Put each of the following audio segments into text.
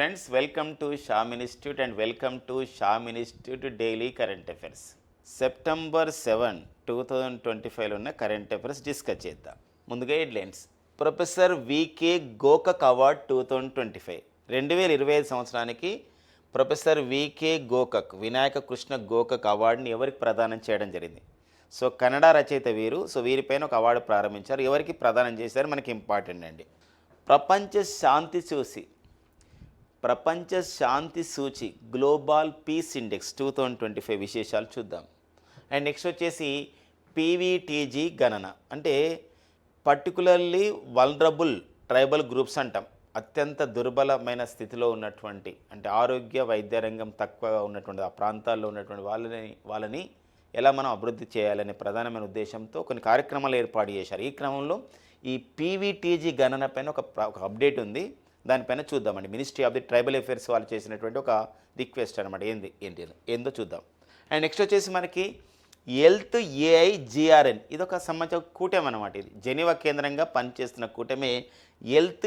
Friends welcome to Sham institute and welcome to Sham institute daily current affairs September seven two thousand twenty ఫైవ్లో ఉన్న current affairs discuss చేద్దాం. ముందుగా headlines professor V K Gokak award two thousand twenty five రెండు వేల ఇరవై ఐదు సంవత్సరానికి professor V K Gokak Vinayaka Krishna Gokak అవార్డుని ఎవరికి ప్రదానం చేయడం జరిగింది? సో కన్నడ రచయిత వీరు. సో వీరిపైన ఒక అవార్డు ప్రారంభించారు. ఎవరికి ప్రదానం చేశారు? మనకి ఇంపార్టెంట్ అండి. ప్రపంచ శాంతి చూసి. ప్రపంచ శాంతి సూచి Global Peace Index two thousand twenty five విశేషాలు చూద్దాం. అండ్ నెక్స్ట్ వచ్చేసి పీవీటీజీ గణన. అంటే పర్టికులర్లీ వల్నరబుల్ ట్రైబల్ గ్రూప్స్ అంటాం. అత్యంత దుర్బలమైన స్థితిలో ఉన్నటువంటి అంటే ఆరోగ్య వైద్య రంగం తక్కువగా ఉన్నటువంటి ఆ ప్రాంతాల్లో ఉన్నటువంటి వాళ్ళని వాళ్ళని ఎలా మనం అభివృద్ధి చేయాలనే ప్రధానమైన ఉద్దేశంతో కొన్ని కార్యక్రమాలు ఏర్పాటు చేశారు. ఈ క్రమంలో ఈ పీవీటీజీ గణన పైన ఒక ఒక అప్డేట్ ఉంది. దానిపైన చూద్దామండి. Ministry of the tribal affairs వాళ్ళు చేసినటువంటి ఒక రిక్వెస్ట్ అనమాట ఏంది? ఏంటి? ఏందో చూద్దాం. అండ్ నెక్స్ట్ వచ్చేసి మనకి హెల్త్ ఏఐ జిఆర్ఎన్ ఇది ఒక సంబంధించిన కూటమి అనమాట ఇది. జెనీవా కేంద్రంగా పనిచేస్తున్న కూటమి హెల్త్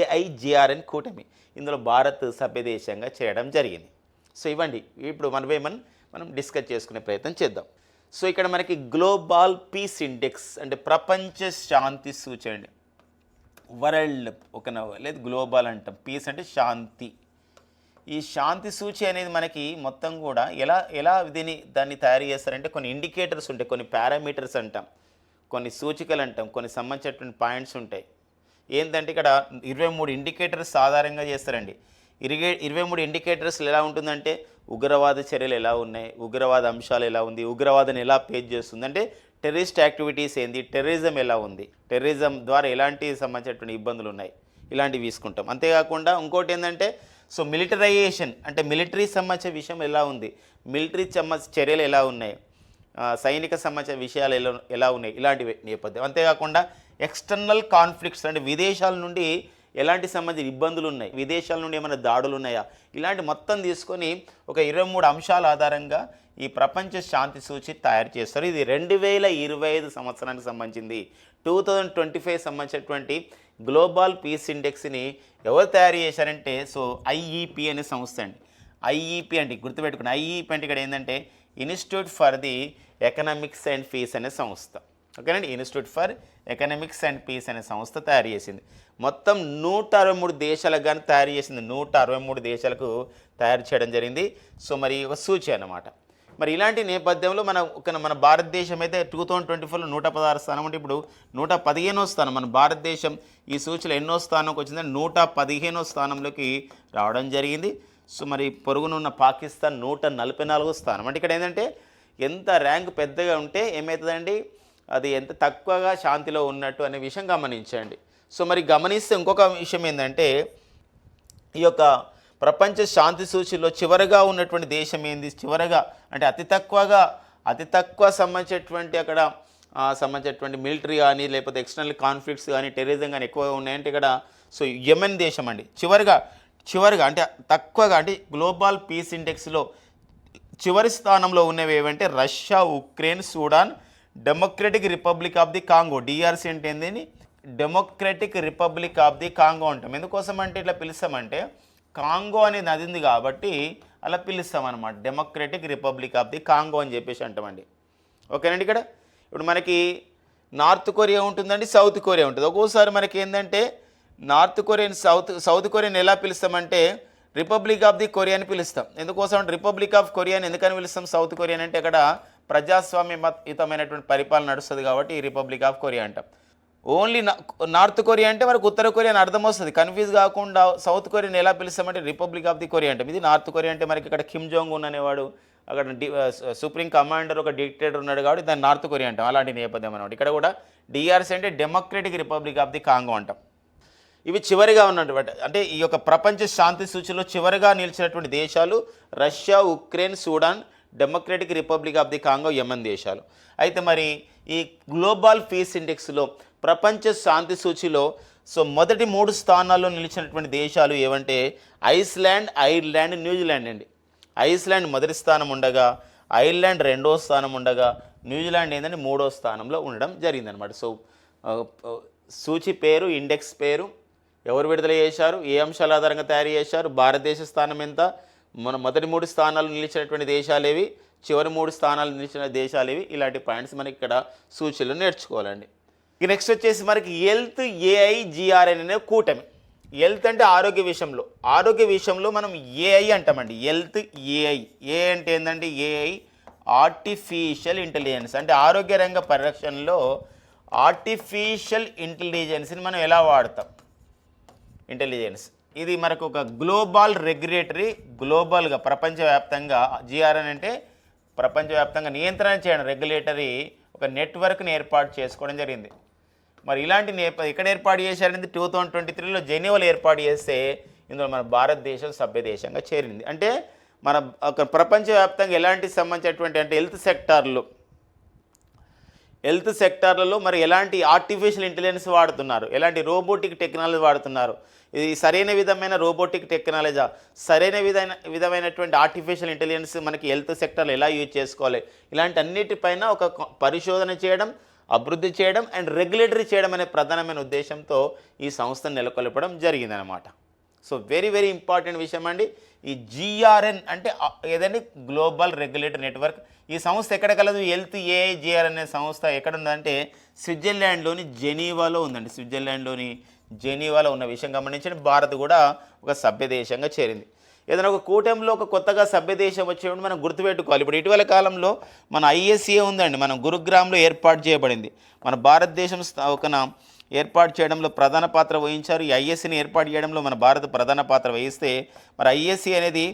ఏఐ జిఆర్ఎన్ కూటమి. ఇందులో భారత్ సభ్యదేశంగా చేయడం జరిగింది. సో ఇవ్వండి ఇప్పుడు మన వేమన్ మనం డిస్కస్ చేసుకునే ప్రయత్నం చేద్దాం. సో ఇక్కడ మనకి గ్లోబల్ పీస్ ఇండెక్స్ అంటే ప్రపంచ శాంతి సూచన అండి. వరల్డ్ ఒక లేదు గ్లోబల్ అంటాం. పీస్ అంటే శాంతి. ఈ శాంతి సూచి అనేది మనకి మొత్తం కూడా ఎలా ఎలా దీన్ని దాన్ని తయారు చేస్తారంటే కొన్ని ఇండికేటర్స్ ఉంటాయి కొన్ని పారామీటర్స్ అంటాం. కొన్ని సూచికలు అంటాం కొన్ని సంబంధించినటువంటి పాయింట్స్ ఉంటాయి. ఏంటంటే ఇక్కడ ఇరవై మూడు ఇండికేటర్స్ ఆధారంగా చేస్తారండి. ఇరిగే ఇరవై మూడు ఇండికేటర్స్ ఎలా ఉంటుందంటే ఉగ్రవాద చర్యలు ఎలా ఉన్నాయి ఉగ్రవాద అంశాలు ఎలా ఉంది ఉగ్రవాదాన్ని ఎలా పేజ్ చేస్తుంది. అంటే టెర్రరిస్ట్ యాక్టివిటీస్ ఏంది? టెర్రరిజం ఎలా ఉంది? టెర్రరిజం ద్వారా ఎలాంటి సంబంధించినటువంటి ఇబ్బందులు ఉన్నాయి? ఇలాంటివి తీసుకుంటాం. అంతేకాకుండా ఇంకోటి ఏంటంటే సో మిలిటరైజేషన్ అంటే మిలిటరీ సంబంధించిన విషయం ఎలా ఉంది? మిలిటరీ సంబంధించిన చర్యలు ఎలా ఉన్నాయి? సైనిక సంబంధించిన విషయాలు ఎలా ఎలా ఉన్నాయి? ఇలాంటి నేపథ్యం. అంతేకాకుండా ఎక్స్టర్నల్ కాన్ఫ్లిక్ట్స్ అంటే విదేశాల నుండి ఎలాంటి సంబంధించిన ఇబ్బందులు ఉన్నాయి విదేశాల నుండి ఏమైనా దాడులు ఉన్నాయా ఇలాంటి మొత్తం తీసుకొని ఒక ఇరవై మూడు అంశాల ఆధారంగా ఈ ప్రపంచ శాంతి సూచి తయారు చేస్తారు. ఇది రెండు వేల ఇరవై ఐదు సంవత్సరానికి సంబంధించింది. టూ థౌజండ్ ట్వంటీ ఫైవ్ సంబంధించినటువంటి గ్లోబల్ పీస్ ఇండెక్స్ని ఎవరు తయారు చేశారంటే సో ఐఈపి అనే సంస్థ అండి. ఐఈపి అంటే గుర్తుపెట్టుకుని ఐఈపి అంటే ఇక్కడ ఏంటంటే institute for the economics and peace అనే సంస్థ. ఓకేనండి? Institute for economics and peace అనే సంస్థ తయారు చేసింది. మొత్తం నూట అరవై మూడు దేశాలకు కానీ తయారు చేసింది. నూట అరవై మూడు దేశాలకు తయారు చేయడం జరిగింది. సో మరి ఒక సూచి అనమాట మరి ఇలాంటి నేపథ్యంలో మన ఒక మన భారతదేశం అయితే టూ థౌజండ్ ట్వంటీ ఫోర్లో నూట పదహారు స్థానం అంటే ఇప్పుడు నూట పదిహేనో స్థానం. మన భారతదేశం ఈ సూచిలో ఎన్నో స్థానంకి వచ్చిందంటే నూట పదిహేనో స్థానంలోకి రావడం జరిగింది. సో మరి పొరుగునున్న పాకిస్తాన్ నూట నలభై నాలుగో స్థానం. అంటే ఇక్కడ ఏంటంటే ఎంత ర్యాంక్ పెద్దగా ఉంటే ఏమవుతుందండి? అది ఎంత తక్కువగా శాంతిలో ఉన్నట్టు అనే విషయం గమనించండి. సో మరి గమనిస్తే ఇంకొక విషయం ఏంటంటే ఈ యొక్క ప్రపంచ శాంతి సూచిలో చివరగా ఉన్నటువంటి దేశం ఏంది? చివరగా అంటే అతి తక్కువగా అతి తక్కువ సంబంధించినటువంటి అక్కడ సంబంధించినటువంటి మిలిటరీ కానీ లేకపోతే ఎక్స్టర్నల్ కాన్ఫ్లిక్ట్స్ కానీ టెర్రరిజం కానీ ఎక్కువగా ఉన్నాయంటే ఇక్కడ సో యెమెన్ దేశం అండి. చివరిగా చివరిగా అంటే తక్కువగా అంటే గ్లోబల్ పీస్ ఇండెక్స్లో చివరి స్థానంలో ఉన్నవి ఏవంటే Russia Ukraine Sudan Democratic Republic of the Congo DRC అంటే ఏంది Democratic Republic of the Congo అంటాం. ఎందుకోసం అంటే ఇట్లా పిలుస్తామంటే కాంగో అనేది నది ఉంది కాబట్టి అలా పిలుస్తాం అనమాట Democratic Republic of the Congo అని చెప్పేసి అంటామండి ఓకేనండి ఇక్కడ? ఇప్పుడు మనకి నార్త్ కొరియా ఉంటుందండి సౌత్ కొరియా ఉంటుంది. ఒక్కోసారి మనకి ఏంటంటే North Korean South South Korean ఎలా పిలుస్తామంటే రిపబ్లిక్ ఆఫ్ ది కొరియా అని పిలుస్తాం. ఎందుకోసం అంటే రిపబ్లిక్ ఆఫ్ కొరియా అని ఎందుకని పిలుస్తాం? సౌత్ కొరియా అంటే అక్కడ ప్రజాస్వామ్యయుతమైనటువంటి పరిపాలన నడుస్తుంది కాబట్టి ఈ రిపబ్లిక్ ఆఫ్ కొరియా అంటాం. ఓన్లీ నార్త్ కొరియా అంటే మనకు ఉత్తర కొరియా అని అర్థం వస్తుంది. కన్ఫ్యూజ్ కాకుండా సౌత్ కొరియాని ఎలా పిలుస్తామంటే రిపబ్లిక్ ఆఫ్ ది కొరియా అంటాం. ఇది నార్త్ కొరియా అంటే మనకి ఇక్కడ కిమ్ జోంగ్ ఉన్ అనేవాడు అక్కడ సుప్రీం కమాండర్ ఒక డిక్టేటర్ ఉన్నాడు కాబట్టి దాన్ని నార్త్ కొరియా అంటాం. అలాంటి నేపథ్యం అనమాట ఇక్కడ కూడా డిఆర్సీ అంటే Democratic Republic of the Congo అంటాం. ఇవి చివరిగా ఉన్నటువంటి అంటే ఈ యొక్క ప్రపంచ శాంతి సూచిలో చివరిగా నిలిచినటువంటి దేశాలు Russia Ukraine Sudan Democratic Republic of the Congo Yemen దేశాలు. అయితే మరి ఈ గ్లోబల్ పీస్ ఇండెక్స్లో ప్రపంచ శాంతి సూచిలో సో మొదటి మూడు స్థానాల్లో నిలిచినటువంటి దేశాలు ఏవంటే ఐస్లాండ్ ఐర్లాండ్ న్యూజిలాండ్ అండి. ఐస్లాండ్ మొదటి స్థానం ఉండగా ఐర్లాండ్ రెండో స్థానం ఉండగా న్యూజిలాండ్ ఏంటంటే మూడో స్థానంలో ఉండడం జరిగిందనమాట సో సూచి పేరు ఇండెక్స్ పేరు ఎవరు విడుదల చేశారు ఏ అంశాల ఆధారంగా తయారు చేశారు భారతదేశ స్థానం ఎంత మన మొదటి మూడు స్థానాలు నిలిచినటువంటి దేశాలేవి చివరి మూడు స్థానాలు నిలిచిన దేశాలు ఏవి ఇలాంటి పాయింట్స్ మనకి ఇక్కడ సూచనలు నేర్చుకోవాలండి. ఇక నెక్స్ట్ వచ్చేసి మనకి హెల్త్ ఏఐ జిఆర్ఎన్ అనే కూటమి. హెల్త్ అంటే ఆరోగ్య విషయంలో. ఆరోగ్య విషయంలో మనం ఏఐ అంటామండి. హెల్త్ ఏఐ ఏ అంటే ఏంటంటే ఏఐ ఆర్టిఫిషియల్ ఇంటెలిజెన్స్ అంటే ఆరోగ్య రంగ పరిరక్షణలో ఆర్టిఫిషియల్ ఇంటెలిజెన్స్ని మనం ఎలా వాడతాం? ఇంటెలిజెన్స్ ఇది మనకు ఒక గ్లోబల్ రెగ్యులేటరీ గ్లోబల్గా ప్రపంచవ్యాప్తంగా జిఆర్ఎన్ అంటే ప్రపంచవ్యాప్తంగా నియంత్రణ చేయడం రెగ్యులేటరీ ఒక నెట్వర్క్ని ఏర్పాటు చేసుకోవడం జరిగింది. మరి ఇలాంటి నేప ఇక్కడ ఏర్పాటు చేశారనేది టూ థౌజండ్ ట్వంటీ త్రీలో జెనీవాలో ఏర్పాటు చేస్తే ఇందులో మన భారతదేశం సభ్య దేశంగా చేరింది. అంటే మన ఒక ప్రపంచవ్యాప్తంగా ఎలాంటి సంబంధించినటువంటి అంటే హెల్త్ సెక్టార్లు హెల్త్ సెక్టార్లలో మరి ఎలాంటి ఆర్టిఫిషియల్ ఇంటెలిజెన్స్ వాడుతున్నారు? ఎలాంటి రోబోటిక్ టెక్నాలజీ వాడుతున్నారు? ఇది సరైన విధమైన రోబోటిక్ టెక్నాలజీ సరైన విధమైన విధమైనటువంటి ఆర్టిఫిషియల్ ఇంటెలిజెన్స్ మనకి హెల్త్ సెక్టర్లో ఎలా యూజ్ చేసుకోవాలి? ఇలాంటి అన్నిటిపైన ఒక పరిశోధన చేయడం అభివృద్ధి చేయడం అండ్ రెగ్యులేటరీ చేయడం అనే ప్రధానమైన ఉద్దేశంతో ఈ సంస్థను నెలకొల్పడం జరిగిందనమాట సో వెరీ వెరీ ఇంపార్టెంట్ విషయం అండి. ఈ జిఆర్ఎన్ అంటే ఏదండి? గ్లోబల్ రెగ్యులేటర్ నెట్వర్క్ ఈ సంస్థ ఎక్కడ కలదు? హెల్త్ ఏఐజిఆర్ అనే సంస్థ ఎక్కడ ఉందంటే స్విట్జర్లాండ్లోని జెనీవాలో ఉందండి. స్విట్జర్లాండ్లోని జెనీవాలో ఉన్న విషయం గమనించండి. భారత్ కూడా ఒక సభ్య దేశంగా చేరింది. ఏదైనా ఒక కూటమిలో ఒక కొత్తగా సభ్యదేశం వచ్చేప్పుడు మనం గుర్తుపెట్టుకోవాలి. ఇప్పుడు ఇటీవల కాలంలో మన ఐఎస్ఏ ఉందండి. మనం గురుగ్రామ్లో ఏర్పాటు చేయబడింది. మన భారతదేశం ఒక ఏర్పాటు చేయడంలో ప్రధాన పాత్ర వహించారు. ఈ ఐఎస్సీని ఏర్పాటు చేయడంలో మన భారత ప్రధాన పాత్ర వహిస్తే మరి ఐఎస్సీ అనేది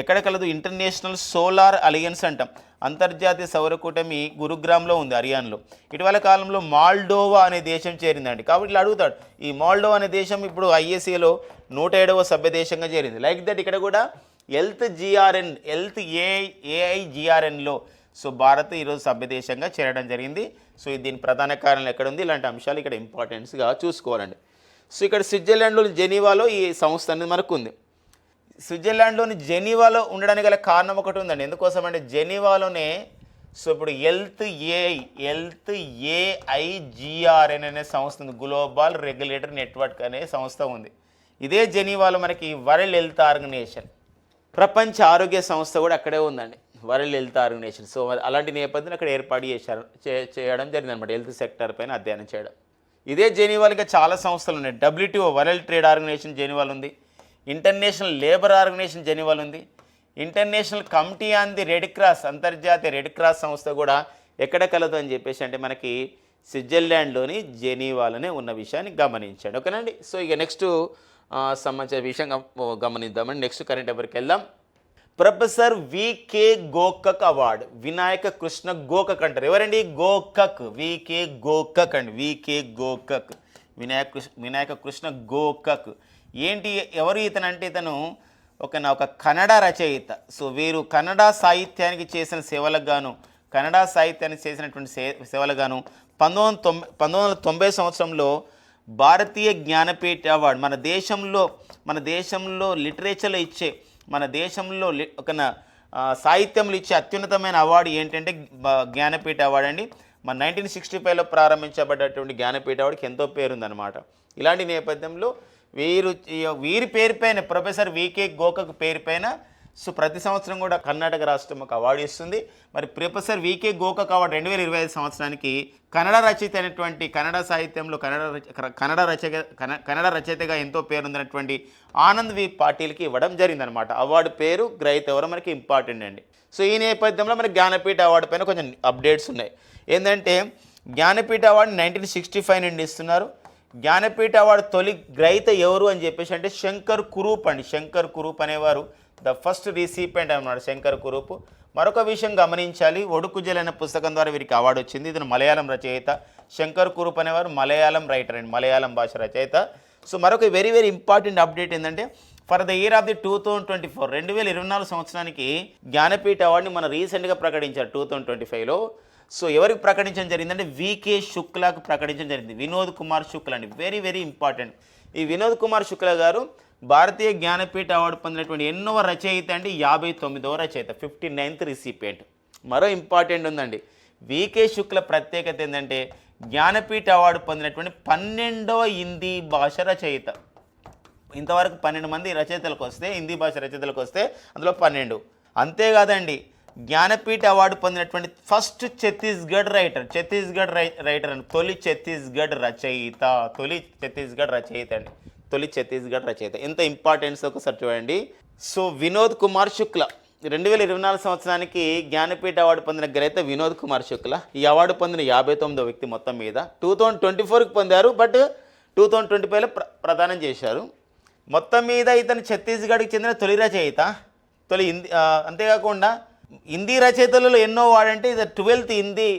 ఎక్కడ కలదు ఇంటర్నేషనల్ సోలార్ అలియన్స్ అంటాం. అంతర్జాతీయ సౌర కూటమి గురుగ్రామ్లో ఉంది హర్యానాలో. ఇటీవల కాలంలో మాల్డోవా అనే దేశం చేరిందండి. కాబట్టి ఇలా అడుగుతాడు. ఈ మాల్డోవా అనే దేశం ఇప్పుడు ఐఎస్ఏలో నూట ఏడవ సభ్య దేశంగా చేరింది. లైక్ దట్ ఇక్కడ కూడా health GRN health AI AI జిఆర్ఎన్లో so Bharat ఈరోజు సభ్య దేశంగా చేరడం జరిగింది. సో ఇది దీని ప్రధాన కారణం ఎక్కడ ఉంది ఇలాంటి అంశాలు ఇక్కడ ఇంపార్టెన్స్గా చూసుకోవాలండి. సో ఇక్కడ స్విట్జర్లాండ్లో జెనీవాలో ఈ సంస్థ అనేది మనకు ఉంది స్విట్జర్లాండ్లోని జెనీవాలో ఉండడానికి గల కారణం ఒకటి ఉందండి. ఎందుకోసం అంటే జెనీవాలోనే సో ఇప్పుడు health AI health AI GRN అనే సంస్థ ఉంది. గ్లోబల్ రెగ్యులేటర్ నెట్వర్క్ అనే సంస్థ ఉంది. ఇదే జెనీవాలో మనకి వరల్డ్ హెల్త్ ఆర్గనైజేషన్ ప్రపంచ ఆరోగ్య సంస్థ కూడా అక్కడే ఉందండి. World health organisation. సో అలాంటి నేపథ్యంలో అక్కడ ఏర్పాటు చేశారు చే- చేయడం జరిగింది అనమాట హెల్త్ సెక్టర్ పైన అధ్యయనం చేయడం. ఇదే జెనీవాల్ ఇంకా చాలా సంస్థలు ఉన్నాయి. డబ్ల్యూటీఓ వరల్డ్ ట్రేడ్ ఆర్గనైజేషన్ జెనీవాల్ ఉంది. ఇంటర్నేషనల్ లేబర్ ఆర్గనైజేషన్ జెనీవాల్ ఉంది. International committee on the red cross అంతర్జాతీయ రెడ్ క్రాస్ సంస్థ కూడా ఎక్కడ కలదు అని చెప్పేసి అంటే మనకి స్విట్జర్లాండ్లోని జెనీవాలోనే ఉన్న విషయాన్ని గమనించండి. ఓకేనండి? సో ఇక నెక్స్ట్ సంబంధించిన విషయం గమనిద్దామండి. నెక్స్ట్ కరెంట్ ఎవరికి వెళ్దాం. Professor V K Gokak award Vinayaka Krishna Gokak అంటారు. ఎవరండి? గోకక్ వికే గోకక్ అండి. వికే గోకక్ వినాయక కృష్ణ వినాయక కృష్ణ గోకక్ ఏంటి ఎవరు ఇతనంటే ఇతను? ఒక నా ఒక కన్నడ రచయిత. సో వీరు కన్నడ సాహిత్యానికి చేసిన సేవలకు గాను కన్నడ సాహిత్యానికి చేసినటువంటి సే సేవలకు గాను పంతొమ్మిది తొంభై పంతొమ్మిది వందల తొంభై సంవత్సరంలో భారతీయ జ్ఞానపీఠ అవార్డు మన దేశంలో మన దేశంలో లిటరేచర్లో ఇచ్చే మన దేశంలో ఒక నా- సాహిత్యంలో ఇచ్చే అత్యున్నతమైన అవార్డు ఏంటంటే జ్ఞానపీఠ అవార్డు అండి. మన నైన్టీన్ సిక్స్టీ ఫైవ్లో ప్రారంభించబడ్డటువంటి జ్ఞానపీఠ అవార్డుకి ఎంతో పేరుందనమాట ఇలాంటి నేపథ్యంలో వీరు వీరి పేరుపైన ప్రొఫెసర్ వికే గోకకు పేరుపైన సో ప్రతి సంవత్సరం కూడా కర్ణాటక రాష్ట్రం ఒక అవార్డు ఇస్తుంది. మరి ప్రొఫెసర్ వికే గోకక్ అవార్డు రెండు వేల ఇరవై ఐదు సంవత్సరానికి కన్నడ రచయిత అయినటువంటి కన్నడ సాహిత్యంలో కన్నడ కన్నడ రచయిత కన్నడ రచయితగా ఎంతో పేరుందినటువంటి ఆనంద్ వి పాటిల్కి ఇవ్వడం జరిగిందనమాట అవార్డు పేరు గ్రహీత ఎవరో మనకి ఇంపార్టెంట్ అండి. సో ఈ నేపథ్యంలో మనకి జ్ఞానపీఠ అవార్డు పైన కొంచెం అప్డేట్స్ ఉన్నాయి. ఏంటంటే Jnanpith award nineteen sixty five నుండి ఇస్తున్నారు. జ్ఞానపీఠ అవార్డు తొలి గ్రహీత ఎవరు అని చెప్పేసి అంటే శంకర్ కురూప్ అండి. శంకర్ కురూప్ అనేవారు ద ఫస్ట్ రిసిపెంట్ అన్నమాట శంకర్ కురూప్. మరొక విషయం గమనించాలి. ఒడుకుజల్ అనే పుస్తకం ద్వారా వీరికి అవార్డు వచ్చింది. ఇతను మలయాళం రచయిత. శంకర్ కురూప్ అనేవారు మలయాళం రైటర్ అండి. మలయాళం భాష రచయిత. సో మరొక వెరీ వెరీ ఇంపార్టెంట్ అప్డేట్ ఏంటంటే for the year of the two thousand twenty four రెండు వేల ఇరవై నాలుగు సంవత్సరానికి జ్ఞానపీఠ అవార్డుని మన రీసెంట్గా ప్రకటించారు. టూ థౌజండ్ ట్వంటీ ఫైవ్లో సో ఎవరికి ప్రకటించడం జరిగిందంటే వికే శుక్లాకు ప్రకటించడం జరిగింది. వినోద్ కుమార్ శుక్ల అండి. వెరీ వెరీ ఇంపార్టెంట్ ఈ వినోద్ కుమార్ శుక్ల గారు భారతీయ జ్ఞానపీఠ అవార్డు పొందినటువంటి ఎన్నో రచయిత అండి. యాభై తొమ్మిదవ రచయిత ఫిఫ్టీ నైన్త్ రిసిపియంట్ మరో ఇంపార్టెంట్ ఉందండి. వికే శుక్ల ప్రత్యేకత ఏంటంటే జ్ఞానపీఠ అవార్డు పొందినటువంటి పన్నెండవ హిందీ భాష రచయిత. ఇంతవరకు పన్నెండు మంది రచయితలకు వస్తే హిందీ భాష రచయితలకు వస్తే అందులో పన్నెండు. అంతేకాదండి జ్ఞానపీఠ అవార్డు పొందినటువంటి ఫస్ట్ ఛత్తీస్గఢ్ రైటర్ ఛత్తీస్గఢ్ రై రైటర్ అండి. తొలి ఛత్తీస్గఢ్ రచయిత తొలి ఛత్తీస్గఢ్ రచయిత అండి. తొలి ఛత్తీస్గఢ్ రచయిత. ఎంత ఇంపార్టెన్స్ ఒకసారి చూడండి. సో వినోద్ కుమార్ శుక్ల. రెండు వేల ఇరవై నాలుగు సంవత్సరానికి జ్ఞానపీఠ అవార్డు పొందిన గ్రహీత వినోద్ కుమార్ శుక్ల. ఈ అవార్డు పొందిన యాభై తొమ్మిదో వ్యక్తి మొత్తం మీద టూ థౌజండ్ ట్వంటీ ఫోర్కి పొందారు. బట్ టూ థౌజండ్ ట్వంటీ ఫైవ్లో ప్ర ప్రదానం చేశారు. మొత్తం మీద ఇతను ఛత్తీస్గఢ్కి చెందిన తొలి రచయిత. తొలి హిందీ అంతేకాకుండా హిందీ రచయితలలో ఎన్నో వాడంటే ఇది twelfth Hindi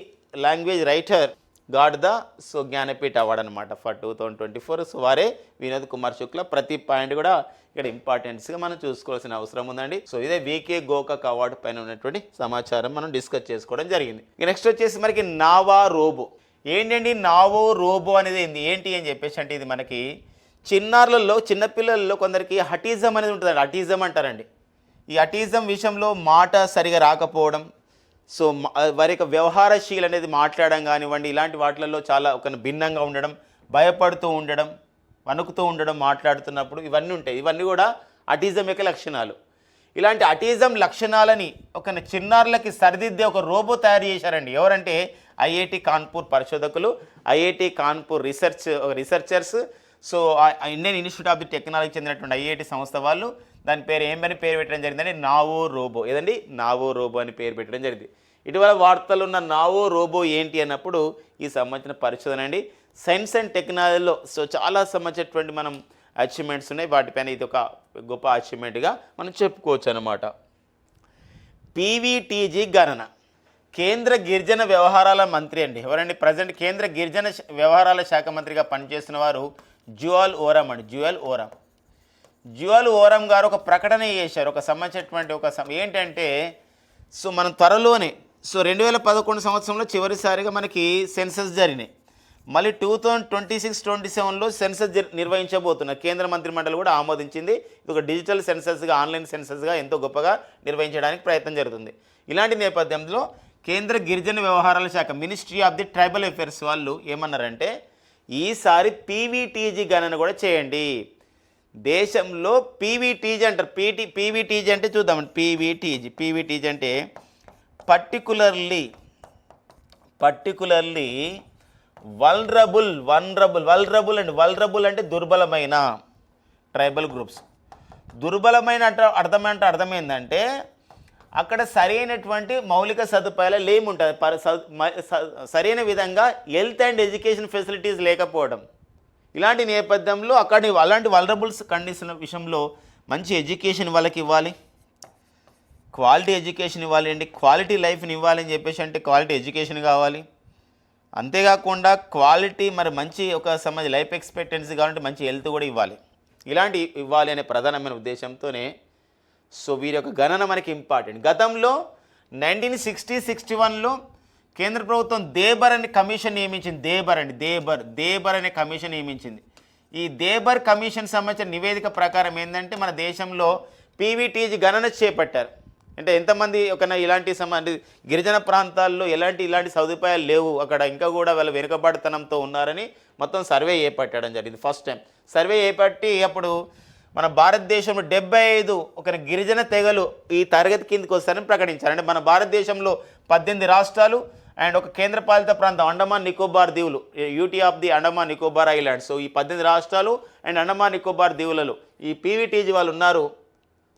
language writer. God the so Jnanpith award అనమాట for two thousand twenty four. So వారే వినోద్ కుమార్ శుక్ల ప్రతి పాయింట్ కూడా ఇక్కడ ఇంపార్టెన్స్గా మనం చూసుకోవాల్సిన అవసరం ఉందండి. సో ఇదే వీకే గోకక్ అవార్డు పైన ఉన్నటువంటి సమాచారం మనం డిస్కస్ చేసుకోవడం జరిగింది. ఇక నెక్స్ట్ వచ్చేసి మనకి నావా రోబో. ఏంటండి నావో రోబో అనేది ఏంది? ఏంటి అని చెప్పేసి అంటే ఇది మనకి చిన్నారులలో చిన్నపిల్లల్లో కొందరికి హటిజం అనేది ఉంటుంది హటిజం అంటారండి. ఈ అటిజం విషయంలో మాట సరిగా రాకపోవడం సో వారి యొక్క వ్యవహారశీల అనేది మాట్లాడడం కానివ్వండి ఇలాంటి వాటిలలో చాలా ఒక భిన్నంగా ఉండడం భయపడుతూ ఉండడం వణుకుతూ ఉండడం మాట్లాడుతున్నప్పుడు ఇవన్నీ ఉంటాయి. ఇవన్నీ కూడా అటిజం యొక్క లక్షణాలు. ఇలాంటి అటిజం లక్షణాలని ఒక చిన్నారులకి సరిదిద్దే ఒక రోబో తయారు చేశారండి. ఎవరంటే ఐఐటి కాన్పూర్ పరిశోధకులు IIT Kanpur research researchers. So Indian institute of the technology చెందినటువంటి ఐఐటి సంస్థ వాళ్ళు దాని పేరు ఏమని పేరు పెట్టడం జరిగిందంటే నావో రోబో. ఏదండి? నావో రోబో అని పేరు పెట్టడం జరిగింది. ఇటీవల వార్తలు ఉన్న నావో రోబో ఏంటి అన్నప్పుడు ఈ సంబంధించిన పరిశోధన అండి. సైన్స్ అండ్ టెక్నాలజీలో సో చాలా సంబంధించినటువంటి మనం అచీవ్మెంట్స్ ఉన్నాయి. వాటిపైన ఇది ఒక గొప్ప అచీవ్మెంట్గా మనం చెప్పుకోవచ్చు అనమాట పీవీటీజీ గణన. కేంద్ర గిరిజన వ్యవహారాల మంత్రి అండి. ఎవరండి? ప్రజెంట్ కేంద్ర గిరిజన వ్యవహారాల శాఖ మంత్రిగా పనిచేస్తున్న వారు జువాల్ ఓరామ్ అండి. జువాల్ ఓరామ్. జువాల్ ఓరం గారు ఒక ప్రకటన చేశారు ఒక సంబంధించినటువంటి ఒక సం- ఏంటంటే సో మనం త్వరలోనే సో రెండు వేల పదకొండు సంవత్సరంలో చివరిసారిగా మనకి సెన్సస్ జరిగినాయి. మళ్ళీ two thousand twenty six twenty సెవెన్లో సెన్సస్ జరి- నిర్వహించబోతున్నారు కేంద్ర మంత్రిమండలి కూడా ఆమోదించింది. ఇది ఒక డిజిటల్ సెన్సస్గా ఆన్లైన్ సెన్సస్గా ఎంతో గొప్పగా నిర్వహించడానికి ప్రయత్నం జరుగుతుంది. ఇలాంటి నేపథ్యంలో కేంద్ర గిరిజన వ్యవహారాల శాఖ ministry of the tribal affairs వాళ్ళు ఏమన్నారంటే ఈసారి పీవీటీజీ గణన కూడా చేయండి. దేశంలో పీవీటీజీ అంటారు. పీటీ పీవీటీజీ అంటే చూద్దామండి. పీవీటీజీ పీవీటీజీ అంటే particularly particularly vulnerable vulnerable vulnerable and. Vulnerable అంటే దుర్బలమైన ట్రైబల్ గ్రూప్స్ దుర్బలమైన అంటే అర్థం అర్థమైందంటే అక్కడ సరైనటువంటి మౌలిక సదుపాయాలు లేముంటుంది ఉంటుంది స- సరైన విధంగా హెల్త్ అండ్ ఎడ్యుకేషన్ ఫెసిలిటీస్ లేకపోవడం. ఇలాంటి నేపథ్యంలో అక్కడ అలాంటి వలరబుల్స్ కండిషన్ విషయంలో మంచి ఎడ్యుకేషన్ వాళ్ళకి ఇవ్వాలి. క్వాలిటీ ఎడ్యుకేషన్ ఇవ్వాలి అండి. క్వాలిటీ లైఫ్ని ఇవ్వాలని చెప్పేసి అంటే క్వాలిటీ ఎడ్యుకేషన్ కావాలి. అంతేకాకుండా క్వాలిటీ మరి మంచి ఒక సమాజ లైఫ్ ఎక్స్పెక్టెన్సీ కావాలంటే మంచి హెల్త్ కూడా ఇవ్వాలి. ఇలాంటి ఇవ్వాలి అనే ప్రధానమైన ఉద్దేశంతోనే సో వీరి యొక్క గణన మనకి ఇంపార్టెంట్ గతంలో నైన్టీన్ సిక్స్టీ సిక్స్టీ వన్లో కేంద్ర ప్రభుత్వం దేబర్ అనే కమిషన్ నియమించింది. దేబర్ అండి దేబర్ దేబర్ అనే కమిషన్ నియమించింది. ఈ దేబర్ కమిషన్ సంబంధించిన నివేదిక ప్రకారం ఏంటంటే మన దేశంలో పీవీటీజీ గణన చేపట్టారు. అంటే ఎంతమంది ఒక ఇలాంటి సంబంధి గిరిజన ప్రాంతాల్లో ఎలాంటి ఇలాంటి సదుపాయాలు లేవు. అక్కడ ఇంకా కూడా వాళ్ళ వెనుకబడతనంతో ఉన్నారని మొత్తం సర్వే చేపట్టడం జరిగింది ఫస్ట్ టైం. సర్వే చేపట్టి అప్పుడు మన భారతదేశంలో డెబ్బై ఐదు ఒక గిరిజన తెగలు ఈ తరగతి కిందకి వస్తారని ప్రకటించారు. అంటే మన భారతదేశంలో పద్దెనిమిది రాష్ట్రాలు అండ్ ఒక కేంద్రపాలిత ప్రాంతం అండమాన్ నికోబార్ దీవులు. UT of the Andaman Nicobar island so ఈ పద్దెనిమిది రాష్ట్రాలు అండ్ అండమాన్ నికోబార్ దీవులలో. ఈ పీవీటీజీ వాళ్ళు ఉన్నారు.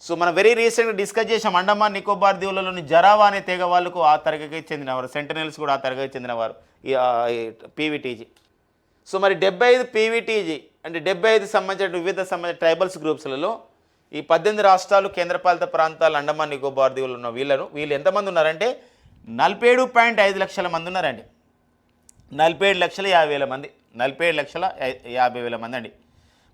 సో మనం వెరీ రీసెంట్గా డిస్కస్ చేసాం అండమాన్ నికోబార్ దీవులలోని జరావా అనే తెగ వాళ్ళకు ఆ తరగతికి చెందినవారు సెంటనల్స్ కూడా ఆ తరగతికి చెందినవారు ఈ పీవీటీజీ. సో మరి డెబ్బై ఐదు పీవీటీజీ అంటే డెబ్బై ఐదు సంబంధించిన వివిధ సంబంధించిన ట్రైబల్స్ గ్రూప్స్లలో ఈ పద్దెనిమిది రాష్ట్రాలు కేంద్రపాలిత ప్రాంతాలు అండమాన్ నికోబార్ దీవులు ఉన్న వీళ్ళను వీళ్ళు ఎంతమంది ఉన్నారంటే నలభై ఏడు పాయింట్ ఐదు లక్షల మంది ఉన్నారండి. నలభై ఏడు లక్షల యాభై వేల మంది. నలభై ఏడు లక్షల యాభై వేల మంది అండి.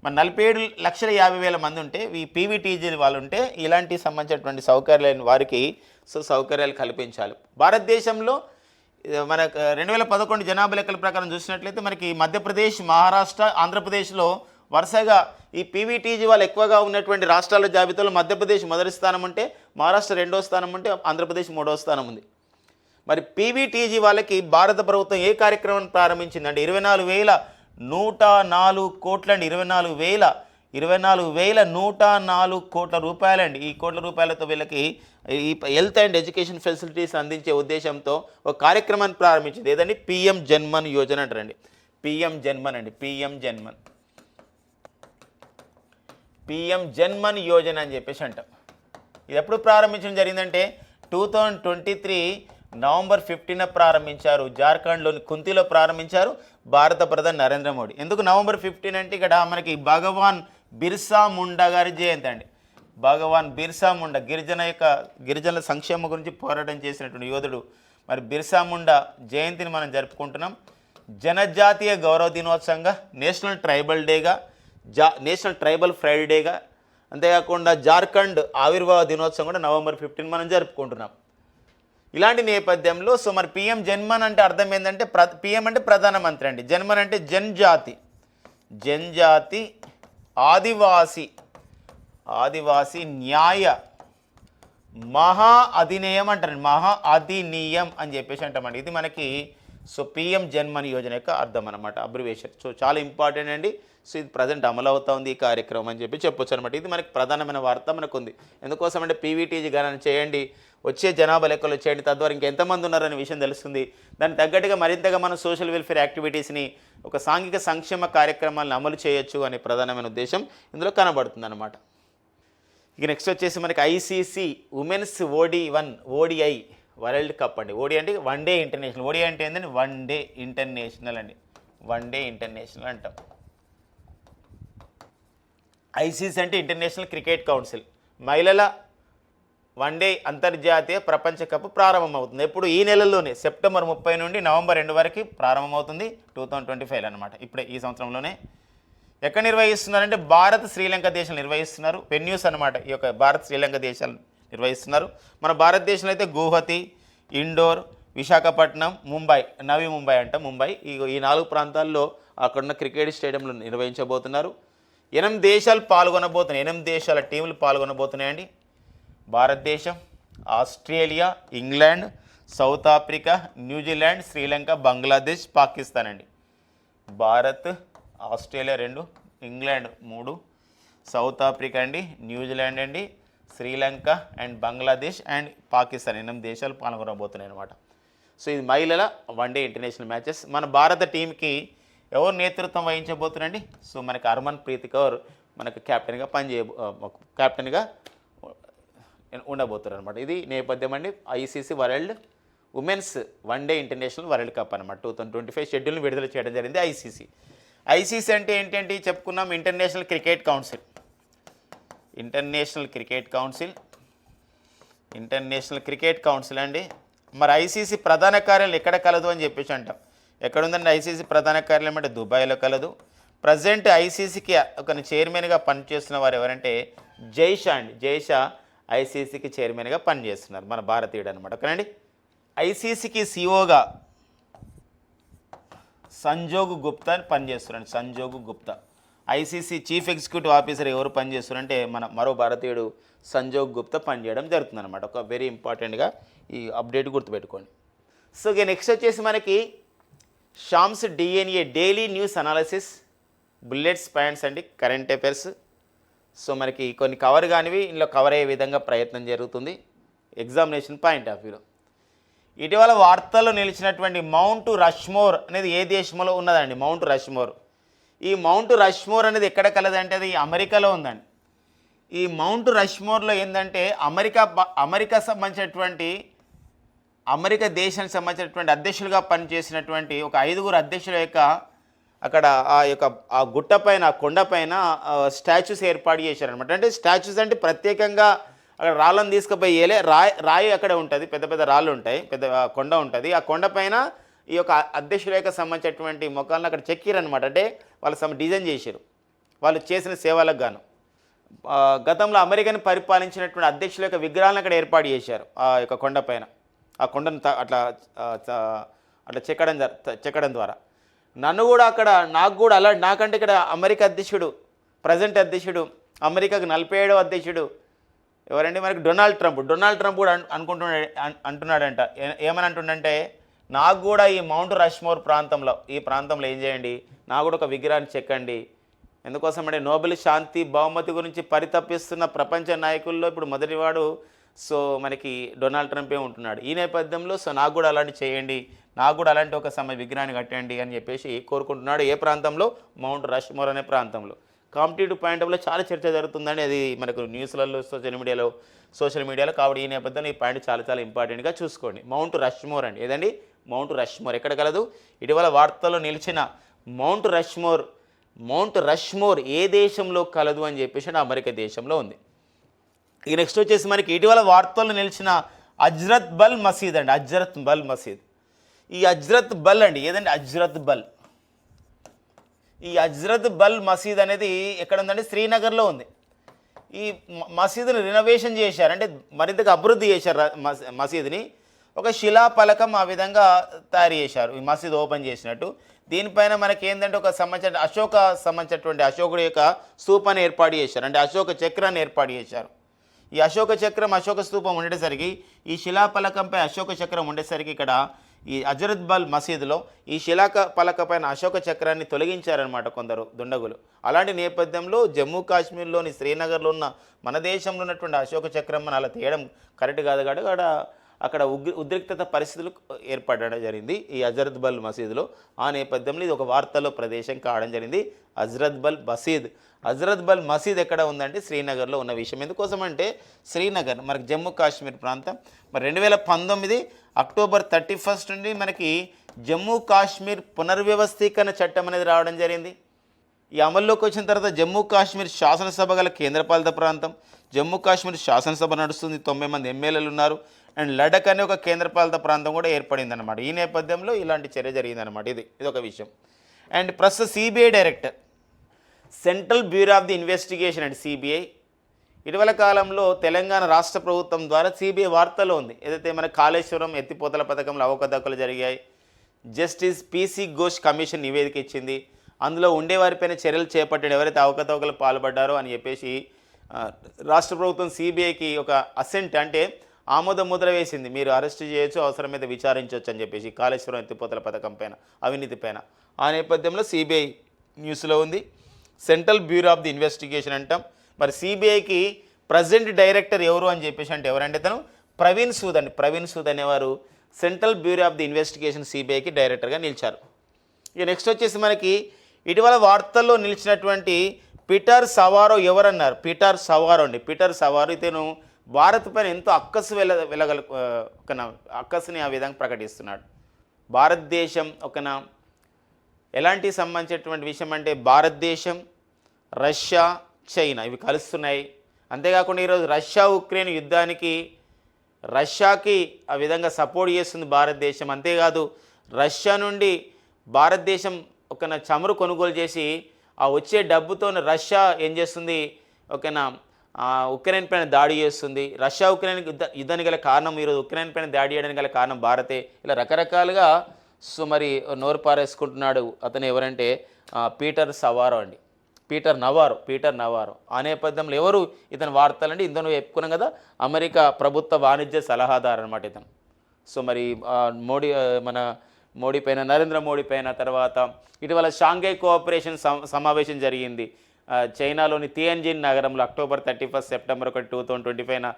మరి నలభై ఏడు లక్షల యాభై వేల మంది ఉంటే ఈ పీవీటీజీ వాళ్ళు ఉంటే ఇలాంటి సంబంధించినటువంటి సౌకర్యాలు వారికి సో సౌకర్యాలు కల్పించాలి. భారతదేశంలో మన రెండు వేల పదకొండు జనాభా లెక్కల ప్రకారం చూసినట్లయితే మనకి మధ్యప్రదేశ్ మహారాష్ట్ర ఆంధ్రప్రదేశ్లో వరుసగా ఈ పీవీటీజీ వాళ్ళు ఎక్కువగా ఉన్నటువంటి రాష్ట్రాల జాబితాలో మధ్యప్రదేశ్ మొదటి స్థానం ఉంటే మహారాష్ట్ర రెండో స్థానం ఉంటే ఆంధ్రప్రదేశ్ మూడో స్థానం ఉంది. మరి పీవీటీజీ వాళ్ళకి భారత ప్రభుత్వం ఏ కార్యక్రమం ప్రారంభించిందంటే ఇరవై నాలుగు వేల నూట నాలుగు కోట్లండి. ఇరవై నాలుగు వేల ఇరవై నాలుగు వేల నూట నాలుగు కోట్ల రూపాయలండి. ఈ కోట్ల రూపాయలతో వీళ్ళకి ఈ హెల్త్ అండ్ ఎడ్యుకేషన్ ఫెసిలిటీస్ అందించే ఉద్దేశంతో ఒక కార్యక్రమాన్ని ప్రారంభించింది. ఏదండి? పిఎం జన్మన్ యోజన అంటారండి. పిఎం జన్మన్ అండి. పిఎం జన్మన్. పిఎం జన్మన్ యోజన అని చెప్పేసి అంటాం. ఇది ఎప్పుడు ప్రారంభించడం జరిగిందంటే two thousand twenty three November fifteen ప్రారంభించారు. జార్ఖండ్లోని కుంతిలో ప్రారంభించారు భారత ప్రధాని నరేంద్ర మోడీ. ఎందుకు నవంబర్ ఫిఫ్టీన్ అంటే ఇక్కడ మనకి భగవాన్ బిర్సా ముండా గారి జయంతి అండి. భగవాన్ బిర్సా ముండా గిరిజన యొక్క గిరిజనుల సంక్షేమం గురించి పోరాటం చేసినటువంటి యోధుడు. మరి బిర్సా ముండా జయంతిని మనం జరుపుకుంటున్నాం. జనజాతీయ గౌరవ దినోత్సవంగా నేషనల్ ట్రైబల్ డేగా జా నేషనల్ ట్రైబల్ ఫ్రైడేగా అంతేకాకుండా జార్ఖండ్ ఆవిర్భావ దినోత్సవం కూడా నవంబర్ ఫిఫ్టీన్ మనం జరుపుకుంటున్నాం. ఇలాంటి నేపథ్యంలో సో మరి పిఎం జన్మన్ అంటే అర్థం ఏంటంటే ప్ర పిఎం అంటే ప్రధానమంత్రి అండి. జన్మన్ అంటే జన్జాతి. జన్జాతి ఆదివాసి ఆదివాసి న్యాయ మహా అధినేయం అంటారండి. మహా అధినీయం అని చెప్పేసి అంటామండి. ఇది మనకి సో పిఎం జన్మన్ యోజన యొక్క అర్థం అనమాట అబ్రివేషన్. సో చాలా ఇంపార్టెంట్ అండి. సో ఇది ప్రజెంట్ అమలు అవుతా ఉంది ఈ కార్యక్రమం అని చెప్పి చెప్పొచ్చు అనమాట ఇది మనకి ప్రధానమైన వార్త మనకు ఉంది ఎందుకోసం అంటే పీవీటీజీ గణన చేయండి. వచ్చే జనాభా లెక్కలు చేయండి తద్వారా ఇంకెంతమంది ఉన్నారనే విషయం తెలుస్తుంది. దానికి తగ్గట్టుగా మరింతగా మనం సోషల్ వెల్ఫేర్ యాక్టివిటీస్ని ఒక సాంఘిక సంక్షేమ కార్యక్రమాలను అమలు చేయొచ్చు అనే ప్రధానమైన ఉద్దేశం ఇందులో కనబడుతుంది అనమాట ఇక నెక్స్ట్ వచ్చేసి మనకి ICC women's OD one ODI world cup అండి. ఓడి అంటే వన్ డే ఇంటర్నేషనల్. ఓడి అంటే ఏంటంటే వన్ డే ఇంటర్నేషనల్ అండి. వన్ డే ఇంటర్నేషనల్ అంటాం. ఐసీసీ అంటే ఇంటర్నేషనల్ క్రికెట్ కౌన్సిల్. మహిళల వన్ డే అంతర్జాతీయ ప్రపంచ కప్ ప్రారంభమవుతుంది. ఎప్పుడు ఈ నెలలోనే సెప్టెంబర్ ముప్పై నుండి నవంబర్ రెండు వరకు ప్రారంభమవుతుంది. టూ థౌజండ్ ట్వంటీ ఫైవ్ అనమాట ఇప్పుడే ఈ సంవత్సరంలోనే. ఎక్కడ నిర్వహిస్తున్నారంటే భారత్ శ్రీలంక దేశాలు నిర్వహిస్తున్నారు. వెన్యూస్ అనమాట ఈ యొక్క భారత్ శ్రీలంక దేశాలు నిర్వహిస్తున్నారు. మన భారతదేశంలో అయితే గువహతి ఇండోర్ విశాఖపట్నం ముంబై నవీ ముంబై అంట ముంబై. ఈ ఈ నాలుగు ప్రాంతాల్లో అక్కడున్న క్రికెట్ స్టేడియంలు నిర్వహించబోతున్నారు. ఎనిమిది దేశాలు పాల్గొనబోతున్నాయి. ఎనిమిది దేశాల టీంలు పాల్గొనబోతున్నాయండి. భారతదేశం Australia England South Africa New Zealand Sri Lanka Bangladesh Pakistan అండి. భారత్ ఆస్ట్రేలియా రెండు ఇంగ్లాండ్ మూడు సౌత్ ఆఫ్రికా అండి న్యూజిలాండ్ అండి శ్రీలంక అండ్ బంగ్లాదేశ్ అండ్ పాకిస్తాన్ ఎనిమిది దేశాలు పాల్గొనబోతున్నాయి అనమాట సో ఇది మహిళల వన్ డే ఇంటర్నేషనల్ మ్యాచెస్. మన భారత టీంకి ఎవరు నేతృత్వం వహించబోతున్నారండి? సో మనకి హర్మన్ ప్రీత్ కౌర్ మనకు కెప్టెన్గా పనిచేయ కెప్టెన్గా ఉండబోతున్నారు అనమాట ఇది నేపథ్యం అండి. ICC world women's one day international world cup అనమాట టూ థౌసండ్ ట్వంటీ ఫైవ్ షెడ్యూల్ని విడుదల చేయడం జరిగింది ఐసీసీ. ఐసీసీ అంటే ఏంటంటే చెప్పుకున్నాం international cricket council. International cricket council. International cricket council అండి. మరి ఐసీసీ ప్రధాన కార్యాలయం ఎక్కడ కలదు అని చెప్పేసి అంటాం. ఎక్కడ ఉందండి ఐసీసీ ప్రధాన కార్యాలయం అంటే దుబాయ్లో కలదు. ప్రజెంట్ ఐసీసీకి ఒక చైర్మన్గా పనిచేస్తున్న వారు ఎవరంటే జైషా అండి. జైషా ఐసీసీకి చైర్మన్గా పనిచేస్తున్నారు మన భారతీయుడు అనమాట ఓకేనండి? ఐసీసీకి సిఓగా సంజోగ్ గుప్తా అని పనిచేస్తున్నాడు. Sanjog Gupta. ICC chief executive officer ఎవరు పనిచేస్తున్నారంటే మన మరో భారతీయుడు సంజోగ్ గుప్తా పనిచేయడం జరుగుతుందన్నమాట. ఒక వెరీ ఇంపార్టెంట్గా ఈ అప్డేట్ గుర్తుపెట్టుకోండి. సో ఇక నెక్స్ట్ వచ్చేసి మనకి Shams DNA daily news analysis bullets points అండి కరెంట్ అఫైర్స్. సో మనకి కొన్ని కవర్ కానివి ఇందులో కవర్ అయ్యే విధంగా ప్రయత్నం జరుగుతుంది. ఎగ్జామినేషన్ పాయింట్ ఆఫ్ వ్యూలో ఇటీవల వార్తల్లో నిలిచినటువంటి మౌంట్ రష్మోర్ అనేది ఏ దేశంలో ఉన్నదండి? మౌంట్ రష్మోర్ ఈ మౌంట్ రష్మోర్ అనేది ఎక్కడ కలదంటే అది అమెరికాలో ఉందండి. ఈ మౌంట్ రష్మోర్లో ఏంటంటే అమెరికా అమెరికా సంబంధించినటువంటి అమెరికా దేశానికి సంబంధించినటువంటి అధ్యక్షులుగా పనిచేసినటువంటి ఒక ఐదుగురు అధ్యక్షుల యొక్క అక్కడ ఆ యొక్క ఆ గుట్ట పైన ఆ కొండ పైన స్టాచ్యూస్ ఏర్పాటు చేశారనమాట అంటే స్టాచ్యూస్ అంటే ప్రత్యేకంగా అక్కడ రాళ్ళను తీసుకుపోయేలే రాయి రాయి అక్కడ ఉంటుంది పెద్ద పెద్ద రాళ్ళు ఉంటాయి పెద్ద కొండ ఉంటుంది. ఆ కొండ పైన ఈ యొక్క అధ్యక్షుల యొక్క సంబంధించినటువంటి ముఖాలను అక్కడ చెక్కిరనమాట అంటే వాళ్ళు సమ డిజైన్ చేశారు. వాళ్ళు చేసిన సేవలకు గాను. గతంలో అమెరికాని పరిపాలించినటువంటి అధ్యక్షుల యొక్క విగ్రహాలను అక్కడ ఏర్పాటు చేశారు ఆ యొక్క కొండపైన ఆ కొండను త- అట్లా అట్లా చెక్కడం చెక్కడం ద్వారా. నన్ను కూడా అక్కడ నాకు కూడా అలా నాకంటే ఇక్కడ అమెరికా అధ్యక్షుడు ప్రజెంట్ అధ్యక్షుడు అమెరికాకు నలభై ఏడవ అధ్యక్షుడు ఎవరండి? మనకి డొనాల్డ్ ట్రంప్. డొనాల్డ్ ట్రంప్ కూడా అనుకుంటున్నాడు అంటున్నాడంట. ఏమని అంటుండంటే నాకు కూడా ఈ మౌంట్ రష్మోర్ ప్రాంతంలో ఈ ప్రాంతంలో ఏం చేయండి? నాకు కూడా ఒక విగ్రహాన్ని చెక్కండి. ఎందుకోసం అంటే నోబెల్ శాంతి బహుమతి గురించి పరితపిస్తున్న ప్రపంచ నాయకుల్లో ఇప్పుడు మొదటివాడు. సో మనకి డొనాల్డ్ ట్రంపే ఉంటున్నాడు. ఈ నేపథ్యంలో సో నాకు కూడా అలాంటి చేయండి. నాకు కూడా అలాంటి ఒక సమయ విగ్రహాన్ని కట్టండి అని చెప్పేసి కోరుకుంటున్నాడు ఏ ప్రాంతంలో? మౌంట్ రష్మోర్ అనే ప్రాంతంలో. కాంపిటేటివ్ పాయింట్ ఆఫ్లో చాలా చర్చ జరుగుతుందని అది మనకు న్యూస్లలో సోషల్ మీడియాలో సోషల్ మీడియాలో కాబట్టి ఈ నేపథ్యంలో ఈ పాయింట్ చాలా చాలా ఇంపార్టెంట్గా చూసుకోండి. మౌంట్ రష్మోర్ అండి. ఏదండి? Mount Rushmore. ఎక్కడ కలదు? ఇటీవల వార్తల్లో నిలిచిన మౌంట్ రష్మోర్ మౌంట్ రష్మోర్ ఏ దేశంలో కలదు అని చెప్పేసి అమెరికా దేశంలో ఉంది. ఇక నెక్స్ట్ వచ్చేసి మనకి ఇటీవల వార్తల్లో నిలిచిన అజ్రత్ బల్ మసీద్ అండి. అజ్రత్ బల్ మసీద్. ఈ అజ్రత్ బల్ అండి. ఏదండి అజ్రత్ బల్? ఈ అజ్రత్ బల్ మసీద్ అనేది ఎక్కడ ఉందంటే శ్రీనగర్లో ఉంది. ఈ మసీదుని రినోవేషన్ చేశారు. అంటే మరింతగా అభివృద్ధి చేశారు మసీదుని. ఒక శిలాఫలకం ఆ విధంగా తయారు చేశారు. ఈ మసీద్ ఓపెన్ చేసినట్టు. దీనిపైన మనకి ఏంటంటే ఒక సంబంధించిన అశోక సంబంధించినటువంటి అశోకుడి యొక్క స్థూపాన్ని ఏర్పాటు చేశారు. అంటే అశోక చక్రాన్ని ఏర్పాటు చేశారు. ఈ అశోక చక్రం అశోక స్థూపం ఉండేసరికి ఈ శిలాఫలకంపై అశోక చక్రం ఉండేసరికి ఇక్కడ ఈ అజరుద్బల్ మసీదులో ఈ శిలాక పలక పైన అశోక చక్రాన్ని తొలగించారనమాట కొందరు దుండగులు. అలాంటి నేపథ్యంలో జమ్మూ కాశ్మీర్లోని శ్రీనగర్లో ఉన్న మన దేశంలో ఉన్నటువంటి అశోక చక్రం మనం అలా తీయడం కరెక్ట్ కాదు. కాదు అక్కడ అక్కడ ఉగ్ర ఉద్రిక్తత పరిస్థితులు ఏర్పడడం జరిగింది ఈ అజరద్బల్ మసీదులో. ఆ నేపథ్యంలో ఇది ఒక వార్తల్లో ప్రదేశం కావడం జరిగింది. అజరద్బల్ మసీద్. అజరద్బల్ మసీద్ ఎక్కడ ఉందంటే శ్రీనగర్లో ఉన్న విషయం. ఎందుకోసం అంటే శ్రీనగర్ మనకు జమ్మూ కాశ్మీర్ ప్రాంతం. మరి రెండు వేల పంతొమ్మిది అక్టోబర్ థర్టీ ఫస్ట్ నుండి మనకి జమ్మూ కాశ్మీర్ పునర్వ్యవస్థీకరణ చట్టం అనేది రావడం జరిగింది. ఈ అమల్లోకి వచ్చిన తర్వాత జమ్మూ కాశ్మీర్ శాసనసభ గల కేంద్రపాలిత ప్రాంతం జమ్మూ కాశ్మీర్ శాసనసభ నడుస్తుంది తొంభై మంది ఎమ్మెల్యేలు ఉన్నారు అండ్ లడక్ అనే ఒక కేంద్రపాలిత ప్రాంతం కూడా ఏర్పడింది అనమాట ఈ నేపథ్యంలో ఇలాంటి చర్య జరిగిందనమాట ఇది ఇది ఒక విషయం. అండ్ ప్రస్తుత CBI director central bureau of the investigation and CBI ఇటీవల కాలంలో తెలంగాణ రాష్ట్ర ప్రభుత్వం ద్వారా సిబిఐ వార్తలో ఉంది. ఏదైతే మన కాళేశ్వరం ఎత్తిపోతల పథకంలో అవకతవకలు జరిగాయి జస్టిస్ పీసీ ఘోష్ కమిషన్ నివేదిక ఇచ్చింది. అందులో ఉండేవారిపైన చర్యలు చేపట్టడం ఎవరైతే అవకతవకలు పాల్పడ్డారో అని చెప్పేసి రాష్ట్ర ప్రభుత్వం సిబిఐకి ఒక అసెంట్ అంటే ఆమోద ముద్ర వేసింది. మీరు అరెస్ట్ చేయొచ్చు అవసరమైతే విచారించవచ్చు అని చెప్పేసి కాళేశ్వరం ఎత్తిపోతల పథకం పైన అవినీతి పైన. ఆ నేపథ్యంలో సిబిఐ న్యూస్లో ఉంది. Central bureau of the investigation అంటాం. మరి సిబిఐకి ప్రజెంట్ డైరెక్టర్ ఎవరు అని చెప్పేసి అంటే ఎవరంటే తను ప్రవీణ్ సూద్ అండి. ప్రవీణ్ సూద్ అనేవారు central bureau of the investigation సిబిఐకి డైరెక్టర్గా నిలిచారు. ఇక నెక్స్ట్ వచ్చేసి మనకి ఇటీవల వార్తల్లో నిలిచినటువంటి పీటర్ సవారో ఎవరన్నారు? పీటర్ సవారో అండి. పీటర్ సవారో ఇతను భారత్ పైన ఎంతో అక్కసు వెళ్ళ వెళ్ళగల ఒక నా- అక్కసుని ఆ విధంగా ప్రకటిస్తున్నాడు. భారతదేశం ఒకన ఎలాంటి సంబంధించినటువంటి విషయం అంటే భారతదేశం రష్యా చైనా ఇవి కలుస్తున్నాయి. అంతేకాకుండా ఈరోజు రష్యా ఉక్రెయిన్ యుద్ధానికి రష్యాకి ఆ విధంగా సపోర్ట్ చేస్తుంది భారతదేశం. అంతేకాదు రష్యా నుండి భారతదేశం ఒక చమురు కొనుగోలు చేసి ఆ వచ్చే డబ్బుతో రష్యా ఏం చేస్తుంది? ఒకనా ఉక్రెయిన్ పైన దాడి చేస్తుంది. రష్యా ఉక్రెయిన్ యుద్ధ యుద్ధానికి గల కారణం ఈరోజు ఉక్రెయిన్ పైన దాడి చేయడానికి గల కారణం భారతే. ఇలా రకరకాలుగా సో మరి నోరు పారేసుకుంటున్నాడు అతను ఎవరంటే పీటర్ సవారో అండి. Peter Navarro Peter Navarro. ఆ నేపథ్యంలో ఎవరు ఇతని వార్తలంటే ఇంతను చెప్పుకున్నాం కదా అమెరికా ప్రభుత్వ వాణిజ్య సలహాదారు అనమాట ఇతను. సో మరి మోడీ మన మోడీ పైన నరేంద్ర మోడీ పైన తర్వాత ఇటీవల షాంఘై కోఆపరేషన్ సమావేశం జరిగింది. చైనాలోని తియన్జిన్ నగరంలో అక్టోబర్ థర్టీ ఫస్ట్ సెప్టెంబర్ ఒకటి టూ థౌజండ్ ట్వంటీ ఫైవ్న.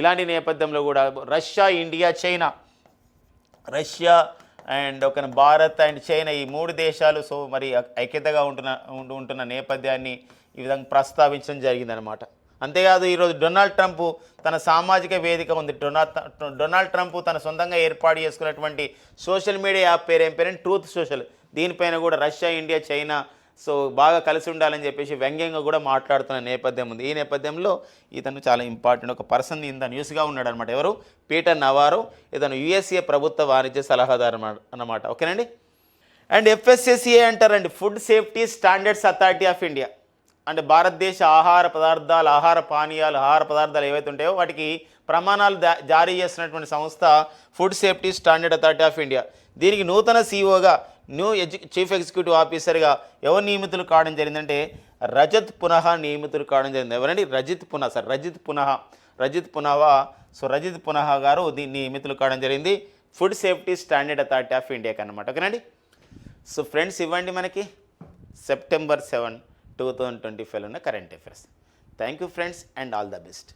ఇలాంటి నేపథ్యంలో కూడా Russia India China Russia and ఒక భారత్ అండ్ చైనా ఈ మూడు దేశాలు సో మరి ఐక్యతగా ఉంటున్న ఉంటున్న నేపథ్యాన్ని ఈ విధంగా ప్రస్తావించడం జరిగిందనమాట అంతేకాదు ఈరోజు డొనాల్డ్ ట్రంప్ తన సామాజిక వేదిక ఉంది. డొనాల్డ్ డొనాల్డ్ ట్రంప్ తన సొంతంగా ఏర్పాటు చేసుకున్నటువంటి సోషల్ మీడియా యాప్ పేరు ఏం పేరు? Truth social. దీనిపైన కూడా రష్యా ఇండియా చైనా సో బాగా కలిసి ఉండాలని చెప్పేసి వ్యంగ్యంగా కూడా మాట్లాడుతున్న నేపథ్యం ఉంది. ఈ నేపథ్యంలో ఇతను చాలా ఇంపార్టెంట్ ఒక పర్సన్ ఇంత న్యూస్గా ఉన్నాడు అనమాట ఎవరు? Peter Navarro. ఇతను యుఎస్ఏ ప్రభుత్వ వాణిజ్య సలహాదారు అన్నమాట- అన్నమాట. ఓకేనండి? అండ్ ఎఫ్ఎస్ఎస్ఏ అంటారండి. Food safety standards authority of India అంటే భారతదేశ ఆహార పదార్థాలు ఆహార పానీయాలు ఆహార పదార్థాలు ఏవైతే ఉంటాయో వాటికి ప్రమాణాలు జారీ చేస్తున్నటువంటి సంస్థ Food Safety Standard Authority of India దీనికి నూతన సీఈఓగా న్యూ ఎడ్యు చీఫ్ ఎగ్జిక్యూటివ్ ఆఫీసర్గా ఎవరు నియమితులు కావడం జరిగిందంటే రజత్ పునః నియమితులు కావడం జరిగింది. ఎవరండి? రజిత్ పునః సార్. రజిత్ పునః. రజిత్ పునః సో రజిత్ పునః గారు దీన్ని నియమితులు కావడం జరిగింది. Food safety standard authority of ఇండియాకి అనమాట ఓకేనండి? సో ఫ్రెండ్స్ ఇవ్వండి మనకి. September seven two thousand twenty ఫైవ్లో ఉన్న current affairs. Thank you friends and all the best.